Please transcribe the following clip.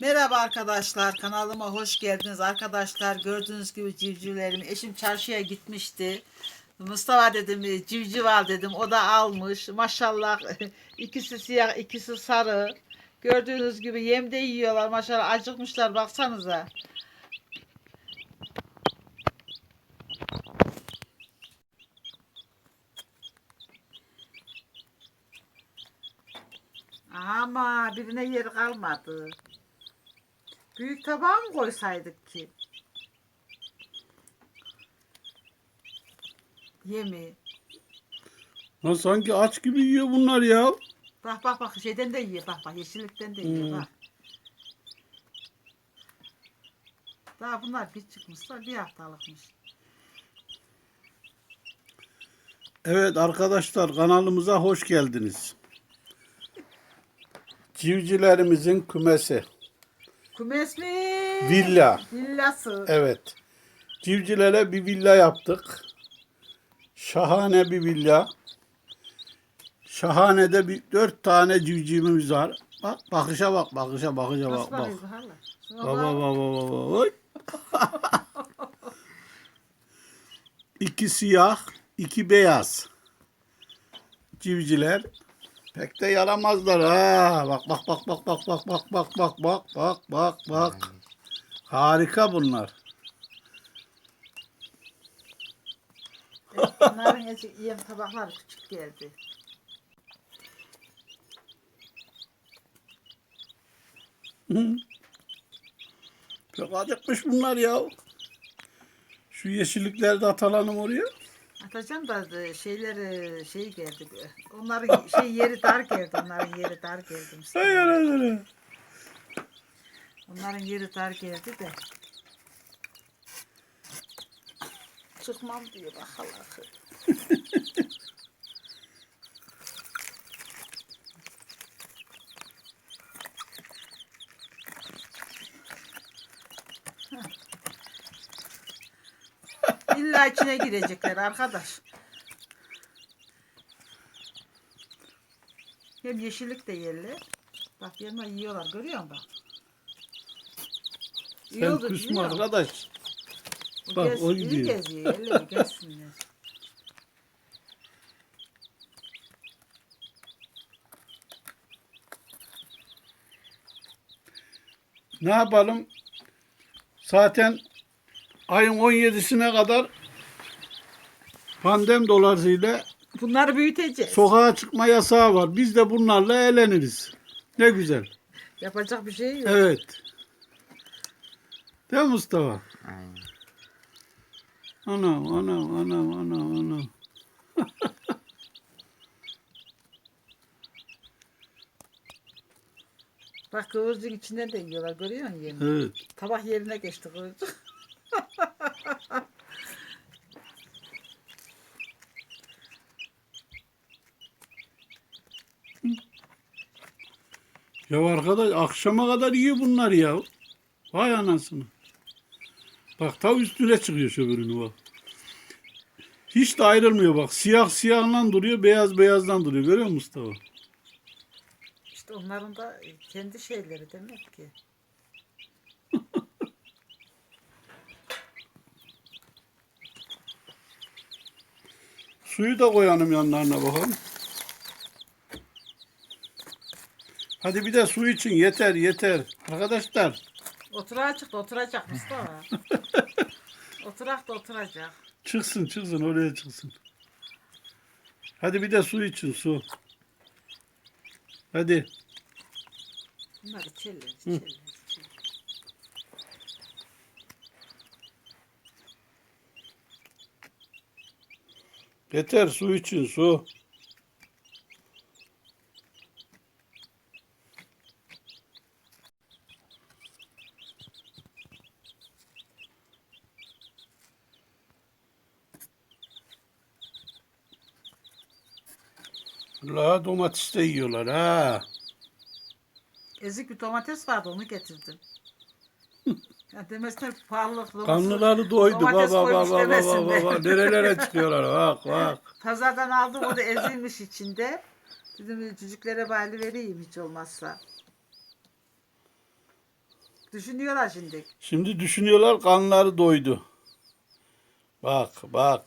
Merhaba arkadaşlar kanalıma hoş geldiniz. Arkadaşlar gördüğünüz gibi civcivlerim eşim çarşıya gitmişti. Mustafa dedim civciv al dedim. O da almış. Maşallah ikisi siyah ikisi sarı. Gördüğünüz gibi yem de yiyorlar. Maşallah acıkmışlar baksanıza. Ama birine yer kalmadı. Büyük tabağa mı koysaydık ki? Yemi. Lan sanki aç gibi yiyor bunlar ya. Bak bak bak şeyden de yiyor. Bak bak yeşillikten de yiyor Hmm. bak. Daha bunlar bir çıkmışlar bir haftalıkmış. Evet arkadaşlar kanalımıza hoş geldiniz. Civcilerimizin kümesi. Kümes mi? Villa. Villası. Evet. Civcilere bir villa yaptık. Şahane bir villa. Şahane de bir dört tane civcivimiz var. Bak bakışa bak bakışa bakışa bak bak. Baba bak. baba baba. Oy. iki siyah, iki beyaz. Civciler pek de yaramazlar ha. Bak bak bak bak bak bak bak bak bak bak bak bak bak. Harika bunlar. Bunların eci- yem tabakları küçük geldi. Hı. Çok acıkmış bunlar ya. Şu yeşillikleri de atalım oraya. Atacağım da e, şeyleri şey geldi. e, Onların şey yeri dar geldi. Onların yeri dar geldi. Mustafa. Hay anasını. Onların yeri dar geldi de. Çıkmam diyor bak Allah'ım. İlla içine girecekler arkadaş. Hem yeşillik de yerli. Bak yerine yiyorlar görüyor musun bak. İyi Sen oldu, küsme biliyor musun? arkadaş. O Bak, o iyi gidiyor. geziyor. Elleri gezsinler. Ne yapalım? Zaten ayın 17'sine kadar pandem dolayısıyla Bunları büyüteceğiz. sokağa çıkma yasağı var. Biz de bunlarla eğleniriz. Ne güzel. Yapacak bir şey yok. Evet. Değil mi Mustafa? Aynen. Anam, anam, anam, anam, anam. Bak kıvırcık içinden de yiyorlar. Görüyor musun yemi? Evet. Tabak yerine geçti kıvırcık. Ya arkadaş akşama kadar yiyor bunlar ya. Vay anasını. Bak ta üstüne çıkıyor şöbürünü bak. Hiç de ayrılmıyor bak. Siyah siyahdan duruyor, beyaz beyazdan duruyor. Görüyor musun Mustafa? İşte onların da kendi şeyleri demek ki. Suyu da koyalım yanlarına bakalım. Hadi bir de su için yeter yeter. Arkadaşlar Oturağa çıktı oturacak Mustafa. Oturak da oturacak. çıksın çıksın oraya çıksın. Hadi bir de su için su. Hadi. Bunlar içerler içerler. içerler. Yeter su için su. La domates de yiyorlar ha. Ezik bir domates vardı onu getirdim. ya demesine pahalılık. Karnıları doydu Domates baba koymuş baba baba demesinler. baba. Nerelere çıkıyorlar bak bak. Pazardan aldım o da ezilmiş içinde. Dedim çocuklara bari vereyim hiç olmazsa. Düşünüyorlar şimdi. Şimdi düşünüyorlar kanları doydu. Bak bak.